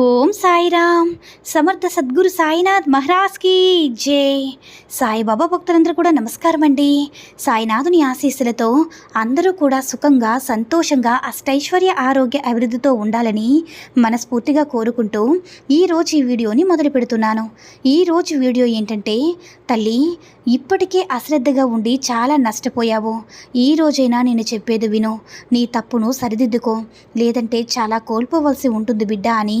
ఓం సాయిరామ్. సమర్థ సద్గురు సాయినాథ్ మహారాజ్కి జై. సాయిబాబా భక్తులందరూ కూడా నమస్కారం అండి సాయినాథుని ఆశీస్సులతో అందరూ కూడా సుఖంగా సంతోషంగా అష్టైశ్వర్య ఆరోగ్య అభివృద్ధితో ఉండాలని మనస్ఫూర్తిగా కోరుకుంటూ ఈరోజు ఈ వీడియోని మొదలు పెడుతున్నాను. ఈరోజు వీడియో ఏంటంటే తల్లి ఇప్పటికే అశ్రద్ధగా ఉండి చాలా నష్టపోయావు. ఈ రోజైనా నేను చెప్పేది విను. నీ తప్పును సరిదిద్దుకో. లేదంటే చాలా కోల్పోవలసి ఉంటుంది బిడ్డ అని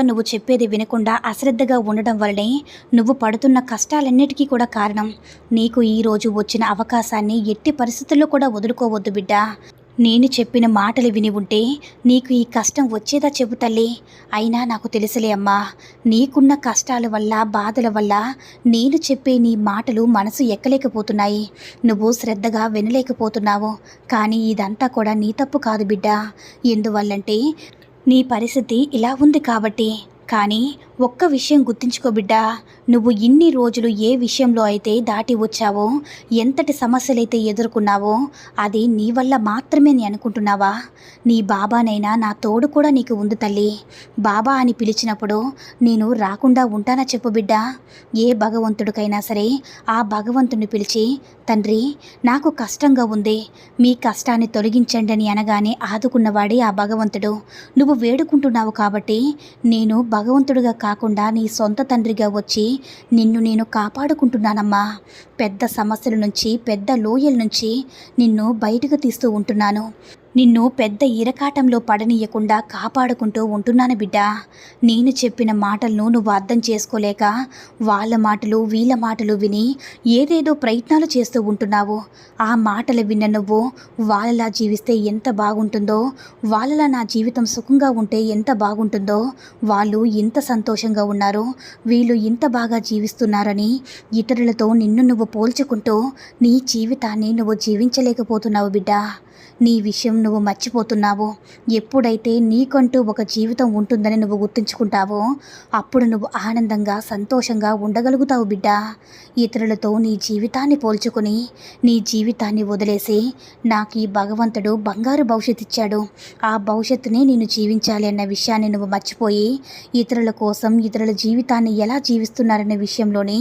నువ్వు చెప్పేది వినకుండా అశ్రద్ధగా ఉండడం వల్లనే నువ్వు పడుతున్న కష్టాలన్నిటికీ కూడా కారణం. నీకు ఈరోజు వచ్చిన అవకాశాన్ని ఎట్టి పరిస్థితుల్లో కూడా వదులుకోవద్దు బిడ్డ. నేను చెప్పిన మాటలు విని ఉంటే నీకు ఈ కష్టం వచ్చేదా చెప్పు అయినా నాకు తెలుసులే అమ్మా నీకున్న కష్టాల వల్ల బాధల వల్ల నేను చెప్పే నీ మాటలు మనసు ఎక్కలేకపోతున్నాయి. నువ్వు శ్రద్ధగా వినలేకపోతున్నావు. కానీ ఇదంతా కూడా నీ తప్పు కాదు బిడ్డ. ఎందువల్లంటే నీ పరిస్థితి ఇలా ఉంది కాబట్టి కానీ ఒక్క విషయం గుర్తుంచుకో బిడ్డా. నువ్వు ఇన్ని రోజులు ఏ విషయంలో అయితే దాటి వచ్చావో ఎంతటి సమస్యలైతే ఎదుర్కొన్నావో అది నీ వల్ల మాత్రమే నీ అనుకుంటున్నావా? నీ బాబానైనా నా తోడు కూడా నీకు ఉంది తల్లి. బాబా అని పిలిచినప్పుడు నేను రాకుండా ఉంటానా చెప్పు బిడ్డా. ఏ భగవంతుడికైనా సరే ఆ భగవంతుని పిలిచి తండ్రి నాకు కష్టంగా ఉంది. మీ కష్టాన్ని తొలగించండి అని అనగానే ఆదుకున్నవాడే ఆ భగవంతుడు. నువ్వు వేడుకుంటున్నావు కాబట్టి నేను భగవంతుడిగా కాకుండా నీ సొంత తండ్రిగా వచ్చి నిన్ను నేను కాపాడుకుంటున్నానమ్మా. పెద్ద సమస్యల నుంచి పెద్ద లోయల నుంచి నిన్ను బయటకు తీస్తూ ఉంటున్నాను. నిన్ను పెద్ద ఇరకాటంలో పడనీయకుండా కాపాడుకుంటూ ఉంటున్నాను బిడ్డా. నేను చెప్పిన మాటలను నువ్వు అర్థం చేసుకోలేక వాళ్ళ మాటలు వీళ్ళ మాటలు విని ఏదేదో ప్రయత్నాలు చేస్తూ ఉంటున్నావు. ఆ మాటలు విన్న నువ్వు వాళ్ళలా జీవిస్తే ఎంత బాగుంటుందో వాళ్ళలా నా జీవితం సుఖంగా ఉంటే ఎంత బాగుంటుందో వాళ్ళు ఇంత సంతోషంగా ఉన్నారు వీళ్ళు ఇంత బాగా జీవిస్తున్నారని ఇతరులతో నిన్ను నువ్వు పోల్చుకుంటూ నీ జీవితాన్ని నువ్వు జీవించలేకపోతున్నావు బిడ్డా. నీ విషయం నువ్వు మర్చిపోతున్నావు. ఎప్పుడైతే నీకంటూ ఒక జీవితం ఉంటుందని నువ్వు గుర్తుంచుకుంటావో అప్పుడు నువ్వు ఆనందంగా సంతోషంగా ఉండగలుగుతావు బిడ్డ. ఇతరులతో నీ జీవితాన్ని పోల్చుకుని నీ జీవితాన్ని వదిలేసి నాకు ఈ భగవంతుడు బంగారు భవిష్యత్తు ఇచ్చాడు. ఆ భవిష్యత్తునే నేను జీవించాలి అన్న విషయాన్ని నువ్వు మర్చిపోయి ఇతరుల కోసం ఇతరుల జీవితాన్ని ఎలా జీవిస్తున్నారనే విషయంలోనే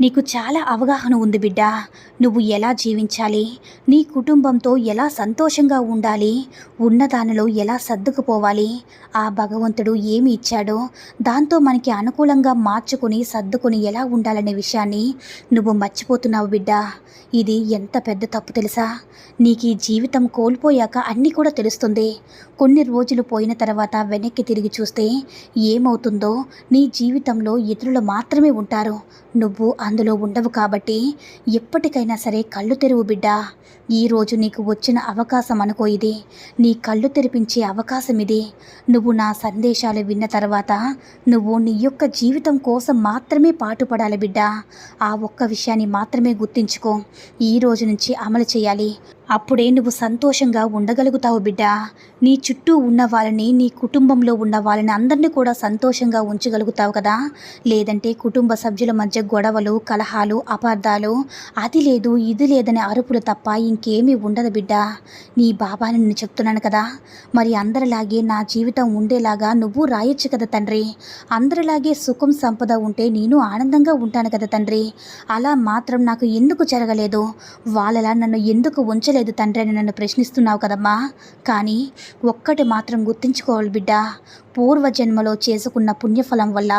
నీకు చాలా అవగాహన ఉంది బిడ్డ. నువ్వు ఎలా జీవించాలి? నీ కుటుంబంతో ఎలా సంతోషంగా ఉండాలి? ఉన్నదానిలో ఎలా సర్దుకుపోవాలి? ఆ భగవంతుడు ఏమి ఇచ్చాడో దాంతో మనకి అనుకూలంగా మార్చుకుని సర్దుకుని ఎలా ఉండాలనే విషయాన్ని నువ్వు మర్చిపోతున్నావు బిడ్డ. ఇది ఎంత పెద్ద తప్పు తెలుసా? నీకు ఈ జీవితం కోల్పోయాక అన్నీ కూడా తెలుస్తుంది. కొన్ని రోజులు పోయిన తర్వాత వెనక్కి తిరిగి చూస్తే ఏమవుతుందో నీ జీవితంలో ఇతరులు మాత్రమే ఉంటారు. నువ్వు అందులో ఉండవు కాబట్టి ఎప్పటికైనా సరే కళ్ళు తెరువు బిడ్డ. ఈరోజు నీకు వచ్చిన అవకాశం అనుకో ఇది. నీ కళ్ళు తెరిపించే అవకాశం ఇది. నువ్వు నా సందేశాలు విన్న తర్వాత నువ్వు నీ యొక్క జీవితం కోసం మాత్రమే పాటుపడాలి బిడ్డ. ఆ ఒక్క విషయాన్ని మాత్రమే గుర్తించుకో. ఈ రోజు నుంచి అమలు చేయాలి. అప్పుడే నువ్వు సంతోషంగా ఉండగలుగుతావు బిడ్డ. నీ చుట్టూ ఉన్న వాళ్ళని నీ కుటుంబంలో ఉన్న వాళ్ళని అందరినీ కూడా సంతోషంగా ఉంచగలుగుతావు కదా. లేదంటే కుటుంబ సభ్యుల మధ్య గొడవలు కలహాలు అపార్థాలు అది లేదు ఇది లేదనే అరుపులు తప్ప ఇంకేమీ ఉండదు బిడ్డ. నీ బాబాని నేను చెప్తున్నాను కదా. మరి అందరిలాగే నా జీవితం ఉండేలాగా నువ్వు రాయొచ్చు కదా తండ్రి. అందరిలాగే సుఖం సంపద ఉంటే నేను ఆనందంగా ఉంటాను కదా తండ్రి. అలా మాత్రం నాకు ఎందుకు జరగలేదు? వాళ్ళలా నన్ను ఎందుకు ఉంచలేదు? లేదు తండ్రిని నన్ను ప్రశ్నిస్తున్నావు కదమ్మా. కానీ ఒక్కటి మాత్రం గుర్తుంచుకోవాలి బిడ్డ. పూర్వజన్మలో చేసుకున్న పుణ్యఫలం వల్ల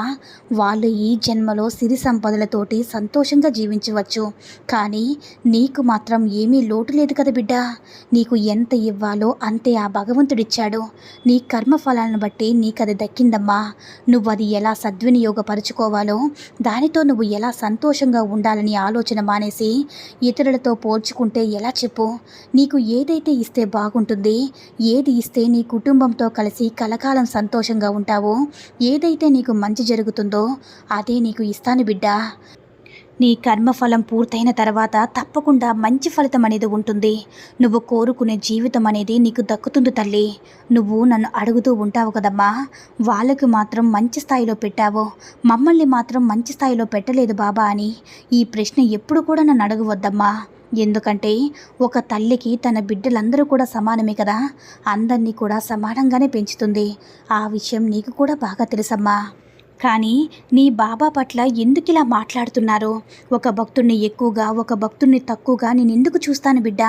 వాళ్ళు ఈ జన్మలో సిరి సంపదలతోటి సంతోషంగా జీవించవచ్చు. కానీ నీకు మాత్రం ఏమీ లోటు లేదు కదా బిడ్డ. నీకు ఎంత ఇవ్వాలో అంతే ఆ భగవంతుడిచ్చాడు. నీ కర్మఫలాలను బట్టి నీకు అది దక్కిందమ్మా. నువ్వు అది ఎలా సద్వినియోగపరుచుకోవాలో దానితో నువ్వు ఎలా సంతోషంగా ఉండాలని ఆలోచన మానేసి ఇతరులతో పోల్చుకుంటే ఎలా చెప్పు. నీకు ఏదైతే ఇస్తే బాగుంటుంది ఏది ఇస్తే నీ కుటుంబంతో కలిసి కలకాలం సంతోషంగా ఉంటావో ఏదైతే నీకు మంచి జరుగుతుందో అదే నీకు ఇస్తాను బిడ్డా. నీ కర్మఫలం పూర్తయిన తర్వాత తప్పకుండా మంచి ఫలితం అనేది ఉంటుంది. నువ్వు కోరుకునే జీవితం అనేది నీకు దక్కుతుంది తల్లి. నువ్వు నన్ను అడుగుతూ ఉంటావు కదమ్మా. వాళ్ళకి మాత్రం మంచి స్థాయిలో పెట్టావు మమ్మల్ని మాత్రం మంచి స్థాయిలో పెట్టలేదు బాబా అని ఈ ప్రశ్న ఎప్పుడు కూడా నన్ను అడగవద్దమ్మా. ఎందుకంటే ఒక తల్లికి తన బిడ్డలందరూ కూడా సమానమే కదా. అందరినీ కూడా సమానంగానే పెంచుతుంది. ఆ విషయం నీకు కూడా బాగా తెలుసమ్మా. కానీ నీ బాబా పట్ల ఎందుకు ఇలా మాట్లాడుతున్నారు? ఒక భక్తుడిని ఎక్కువగా ఒక భక్తుడిని తక్కువగా నేను ఎందుకు చూస్తాను బిడ్డ?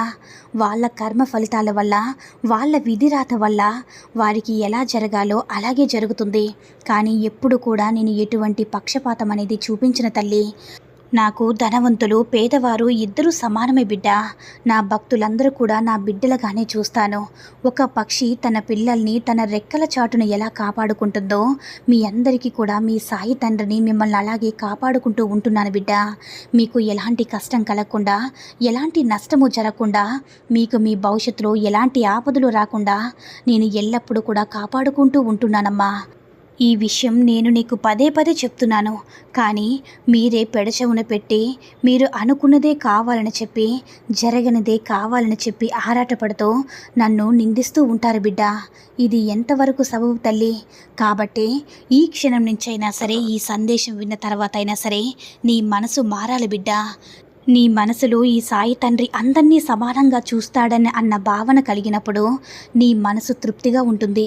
వాళ్ళ కర్మ ఫలితాల వల్ల వాళ్ళ విధిరాత వల్ల వారికి ఎలా జరగాలో అలాగే జరుగుతుంది. కానీ ఎప్పుడు కూడా నేను ఎటువంటి పక్షపాతం అనేది చూపించిన తల్లి నాకు ధనవంతులు పేదవారు ఇద్దరూ సమానమే బిడ్డ. నా భక్తులందరూ కూడా నా బిడ్డలుగానే చూస్తాను. ఒక పక్షి తన పిల్లల్ని తన రెక్కల చాటును ఎలా కాపాడుకుంటుందో మీ అందరికీ కూడా మీ సాయి తండ్రిని మిమ్మల్ని అలాగే కాపాడుకుంటూ ఉంటున్నాను బిడ్డ. మీకు ఎలాంటి కష్టం కలగకుండా ఎలాంటి నష్టము జరగకుండా మీకు మీ భవిష్యత్తులో ఎలాంటి ఆపదలు రాకుండా నేను ఎల్లప్పుడూ కూడా కాపాడుకుంటూ ఉంటున్నానమ్మా. ఈ విషయం నేను నీకు పదే పదే చెప్తున్నాను. కానీ మీరే పెడచవున పెట్టి మీరు అనుకున్నదే కావాలని చెప్పి జరగనిదే కావాలని చెప్పి ఆరాటపడుతూ నన్ను నిందిస్తూ ఉంటారు బిడ్డ. ఇది ఎంతవరకు సబబు తల్లి? కాబట్టి ఈ క్షణం నుంచైనా సరే ఈ సందేశం విన్న తర్వాత అయినా సరే నీ మనసు మారాలి బిడ్డ. నీ మనసులో ఈ సాయి తండ్రి అందరినీ సమానంగా చూస్తాడని అన్న భావన కలిగినప్పుడు నీ మనసు తృప్తిగా ఉంటుంది.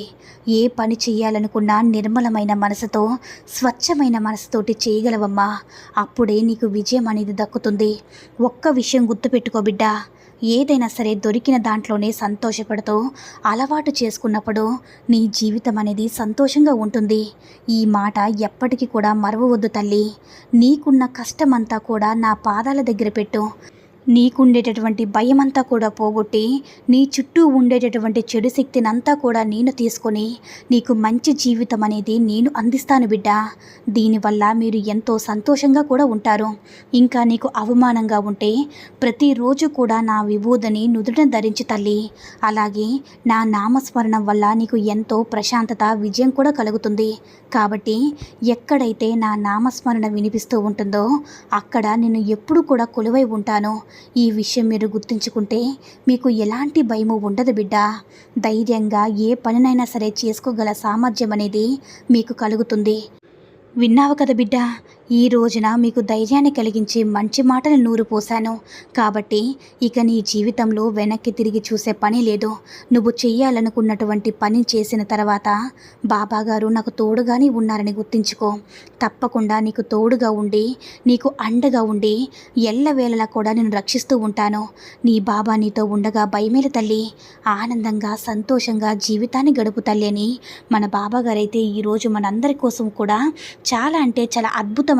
ఏ పని చేయాలనుకున్నా నిర్మలమైన మనసుతో స్వచ్ఛమైన మనసుతోటి చేయగలవమ్మా. అప్పుడే నీకు విజయం అనేది దక్కుతుంది. ఒక్క విషయం గుర్తుపెట్టుకో బిడ్డా. ఏదైనా సరే దొరికిన దాంట్లోనే సంతోషపడుతూ అలవాటు చేసుకున్నప్పుడు నీ జీవితం అనేది సంతోషంగా ఉంటుంది. ఈ మాట ఎప్పటికీ కూడా మరవవద్దు తల్లి. నీకున్న కష్టమంతా కూడా నా పాదాల దగ్గర పెట్టు. నీకుండేటటువంటి అంతా కూడా పోగొట్టి నీ చుట్టూ ఉండేటటువంటి చెడు శక్తిని అంతా కూడా నేను తీసుకొని నీకు మంచి జీవితం అనేది నేను అందిస్తాను బిడ్డ. దీనివల్ల మీరు ఎంతో సంతోషంగా కూడా ఉంటారు. ఇంకా నీకు అవమానంగా ఉంటే ప్రతిరోజు కూడా నా విభూదని నుదుట ధరించి తల్లి. అలాగే నా నామస్మరణం వల్ల నీకు ఎంతో ప్రశాంతత విజయం కూడా కలుగుతుంది. కాబట్టి ఎక్కడైతే నా నామస్మరణ వినిపిస్తూ ఉంటుందో అక్కడ నేను ఎప్పుడు కూడా కొలువై ఉంటాను. ఈ విషయం మీరు గుర్తుంచుకుంటే మీకు ఎలాంటి భయము ఉండదు బిడ్డ. ధైర్యంగా ఏ పనినైనా సరే చేసుకోగల సామర్థ్యం అనేది మీకు కలుగుతుంది. విన్నావు కదా బిడ్డ ఈ రోజున మీకు ధైర్యాన్ని కలిగించే మంచి మాటలు నూరు పోశాను. కాబట్టి ఇక నీ జీవితంలో వెనక్కి తిరిగి చూసే పని లేదు. నువ్వు చెయ్యాలనుకున్నటువంటి పని చేసిన తర్వాత బాబాగారు నాకు తోడుగానే ఉన్నారని గుర్తించుకో. తప్పకుండా నీకు తోడుగా ఉండి నీకు అండగా ఉండి ఎల్లవేళలా కూడా నేను రక్షిస్తూ ఉంటాను. నీ బాబా నీతో ఉండగా భయమేల తల్లి. ఆనందంగా సంతోషంగా జీవితాన్ని గడుపు తల్లి అని మన బాబాగారైతే ఈరోజు మనందరి కోసం కూడా చాలా అంటే చాలా అద్భుతమైన